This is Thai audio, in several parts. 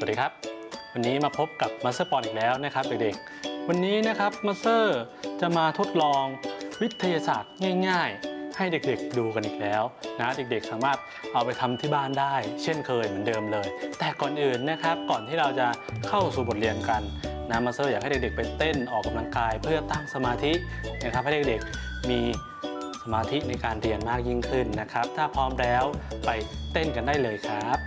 สวัสดีครับ วันนี้มาพบกับมาสเตอร์ปอนอีกแล้วนะครับเด็กๆ วันนี้นะครับมาสเตอร์จะมาทดลองวิทยาศาสตร์ง่าย ๆ ให้เด็กๆดูกันอีกแล้วนะเด็กๆ สามารถเอาไปทำที่บ้านได้ เช่นเคยเหมือนเดิมเลย แต่ก่อนอื่นนะครับก่อนที่เราจะเข้าสู่บทเรียนกันนะมาสเตอร์อยากให้เด็กๆไปเต้นออกกำลังกาย เพื่อตั้งสมาธินะครับให้เด็กๆมีสมาธิในการเรียนมากยิ่งขึ้นนะครับ ถ้าพร้อมแล้วไปเต้นกันได้เลยครับ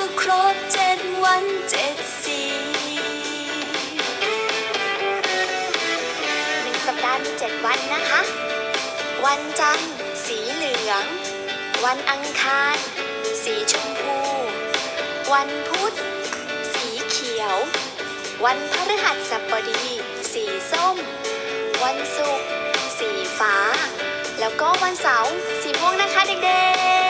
ก็ครบเจ็ดวันเจ็ดสีหนึ่งสัปดาห์มีเจ็ดวันนะคะ วันจันทร์สีเหลือง วันอังคาร สีชมพู วันพุธ สีเขียว วันพฤหัสบดี สีส้ม วันศุกร์สีฟ้า แล้วก็วันเสาร์สีม่วงนะคะเด็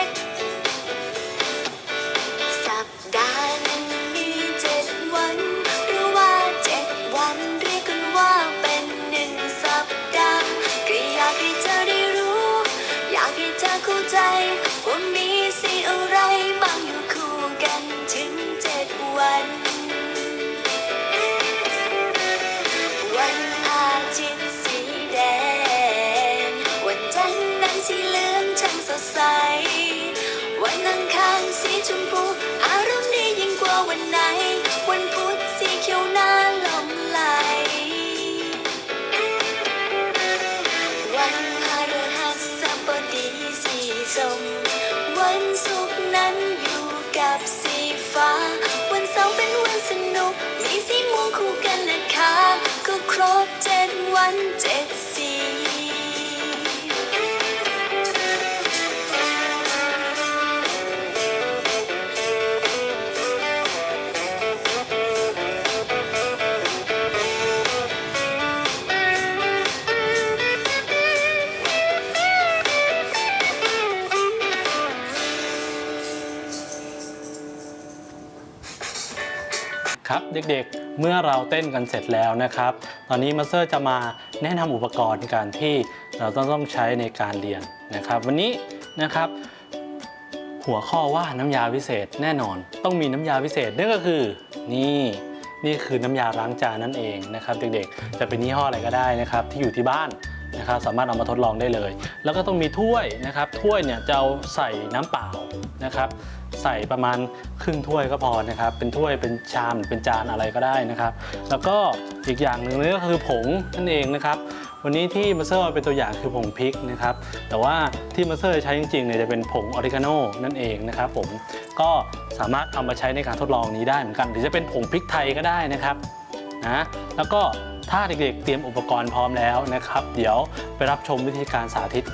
กๆ อังคารสีชมพู อารมณ์ดียิ่งกว่าวันไหน วันพุธสีเขียวน่าหลงไหล วันพฤหัสบดีสีส้มวันศุกร์นั้นอยู่กับสีฟ้า วันเสาร์เป็นวันสนุก มีสีม่วงคู่กันนะคะก็ครบเจ็ดวันเจ็ดสี ครับเด็กๆ เมื่อเราเต้นกันเสร็จแล้วนะครับ ตอนนี้มาสเตอร์จะมาแนะนำอุปกรณ์การที่เราต้องต้องใช้ในการเรียนนะครับ วันนี้นะครับ หัวข้อว่าน้ำยาวิเศษแน่นอน ต้องมีน้ำยาวิเศษนั่นก็คือนี่นี่คือน้ำยาล้างจานนั่นเองนะครับ เด็กๆ จะเป็นยี่ห้ออะไรก็ได้นะครับ ที่อยู่ที่บ้าน นะครับสามารถเอามาทดลองได้เลย แล้วก็ต้องมีถ้วยนะครับถ้วยเนี่ยจะเอาใส่น้ำเปล่านะครับ ใส่ประมาณครึ่งถ้วยก็พอนะครับ เป็นถ้วยเป็นชามเป็นจานอะไรก็ได้นะครับ แล้วก็อีกอย่างหนึ่งเลยก็คือผงนั่นเองนะครับ วันนี้ที่มาเซอร์เป็นตัวอย่างคือผงพริกนะครับ แต่ว่าที่มาเซอร์ใช้จริงๆเนี่ยจะเป็นผงออริกาโนนั่นเองนะครับ ผมก็สามารถเอามาใช้ในการทดลองนี้ได้เหมือนกัน หรือจะเป็นผงพริกไทยก็ได้นะครับนะแล้วก็ ถ้าเด็กๆ เตรียมอุปกรณ์พร้อมแล้วนะครับ เดี๋ยวไปรับชมวิธีการสาธิต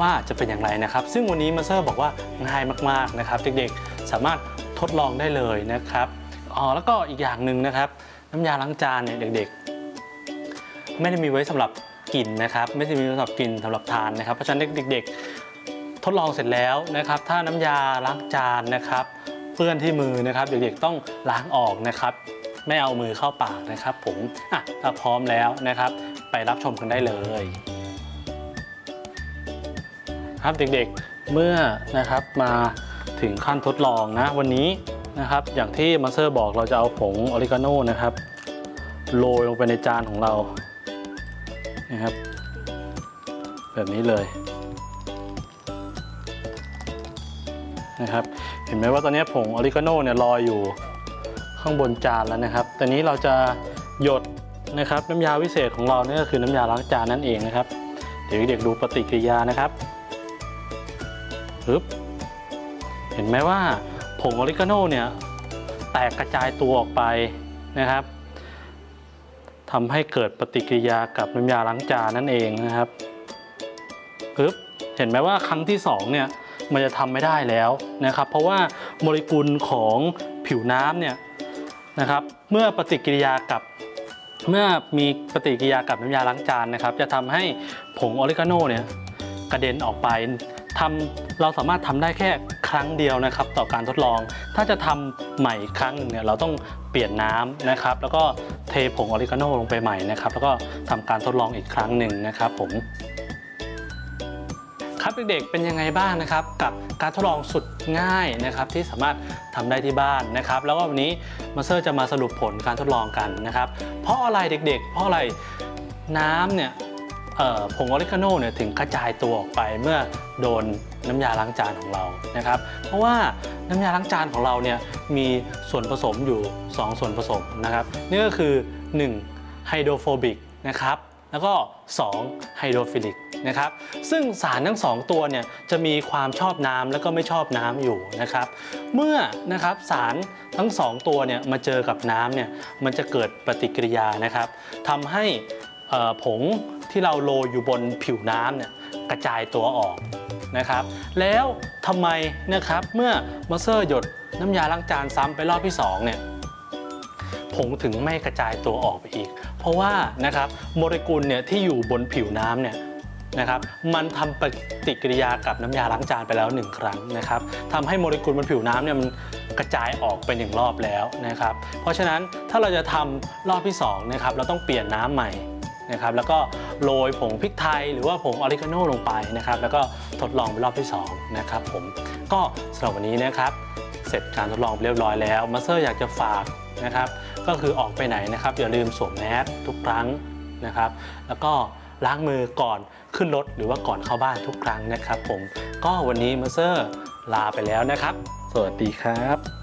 ว่าจะเป็นอย่างไรนะครับ ซึ่งวันนี้มาเซอร์บอกว่าง่ายมากๆนะครับ เด็กๆสามารถทดลองได้เลยนะครับอ๋อแล้วก็อีกอย่างหนึ่งนะครับ น้ำยาล้างจานเนี่ยเด็กๆ ไม่ได้มีไว้สำหรับกินนะครับ ไม่ได้มีสำหรับกินสำหรับทานนะครับ เพราะฉะนั้นเด็กๆ ทดลองเสร็จแล้วนะครับ ถ้าน้ำยาล้างจานนะครับ เปื้อนที่มือนะครับ เด็กๆต้องล้างออกนะครับ ไม่เอามือเข้าปากนะครับผมอะถ้าพร้อมแล้วนะครับ ไปรับชมกันได้เลย ครับเด็กๆเมื่อนะครับมาถึงขั้นทดลองนะวันนี้นะครับอย่างที่มาสเตอร์บอกเราจะเอาผงออริกาโน่นะครับโรยลงไปในจานของเรานะครับ แบบนี้เลยนะครับ เห็นไหมว่าตอนนี้ผงออริกาโน่เนี่ยลอยอยู่ ข้างบนจานแล้วนะครับ ตอนนี้เราจะหยดนะครับน้ำยาวิเศษของเราเนี่ยก็คือน้ำยาล้างจานนั่นเองนะครับ เดี๋ยวเด็กๆดูปฏิกิริยานะครับปึ๊บเห็นไหมว่าผงออริกาโน่เนี่ยแตกกระจายตัวออกไปนะครับทำให้เกิดปฏิกิริยากับน้ำยาล้างจานนั่นเองนะครับปึ๊บเห็นไหมว่าครั้งที่สองเนี่ยมันจะทำไม่ได้แล้วนะครับ เพราะว่าโมเลกุลของผิวน้ำเนี่ย นะครับ เมื่อปฏิกิริยากับเมื่อมีปฏิกิริยากับน้ำยาล้างจานนะครับ จะทำให้ผงออริกาโน่เนี่ยกระเด็นออกไปทำเราสามารถทำได้แค่ครั้งเดียวนะครับ ต่อการทดลอง ถ้าจะทำใหม่ครั้งหนึ่งเนี่ยเราต้องเปลี่ยนน้ำนะครับ แล้วก็เทผงออริกาโน่ลงไปใหม่นะครับ แล้วก็ทำการทดลองอีกครั้งหนึ่งนะครับผม ครับเด็กๆเป็นยังไงบ้างนะครับกับการทดลองสุดง่ายนะครับที่สามารถทำได้ที่บ้านนะครับ แล้วก็วันนี้มาเซอร์จะมาสรุปผลการทดลองกันนะครับ เพราะอะไรเด็ก ๆ เพราะอะไรน้ำเนี่ยผงออริกาโน่เนี่ยถึงกระจายตัวออกไปเมื่อโดนน้ำยาล้างจานของเรานะครับ เพราะว่าน้ำยาล้างจานของเราเนี่ยมีส่วนผสมอยู่ 2 ส่วนผสมนะครับนี่ก็คือ 1 ไฮโดรโฟบิกนะครับแล้วก็ 2 ไฮโดรฟิลิก นะครับ ซึ่งสารทั้ง 2 ตัวเนี่ยจะมีความชอบน้ำแล้วก็ไม่ชอบน้ำอยู่นะครับ เมื่อนะครับสารทั้ง 2 ตัวเนี่ยมาเจอกับน้ำเนี่ยมันจะเกิดปฏิกิริยานะครับทำให้ผงที่เราโรยอยู่บนผิวน้ำเนี่ยกระจายตัวออกนะครับ แล้วทำไมนะครับเมื่อมาเซอร์หยดน้ำยาล้างจานซ้ำไปรอบที่2เนี่ยผงถึงไม่กระจายตัวออกไปอีก เพราะว่านะครับโมเลกุลเนี่ยที่อยู่บนผิวน้ำเนี่ย นะครับมันทำปฏิกิริยากับน้ำยาล้างจานไปแล้วหนึ่งครั้งนะครับทำให้โมเลกุลบนผิวน้ำเนี่ยมันกระจายออกไปหนึ่งรอบแล้วนะครับเพราะฉะนั้นถ้าเราจะทำรอบที่2นะครับเราต้องเปลี่ยนน้ำใหม่นะครับแล้วก็โรยผงพริกไทย หรือว่าผงออริกาโน่ลงไปนะครับแล้วก็ทดลองเป็นรอบที่สองนะครับผมก็สำหรับวันนี้นะครับเสร็จการทดลองเรียบร้อยแล้วมาสเตอร์อยากจะฝากนะครับก็คือออกไปไหนนะครับอย่าลืมสวมแมสทุกครั้งนะครับแล้วก็ ล้างมือก่อนขึ้นรถหรือว่าก่อนเข้าบ้านทุกครั้งนะครับผม ก็วันนี้มาเซอร์ลาไปแล้วนะครับ สวัสดีครับ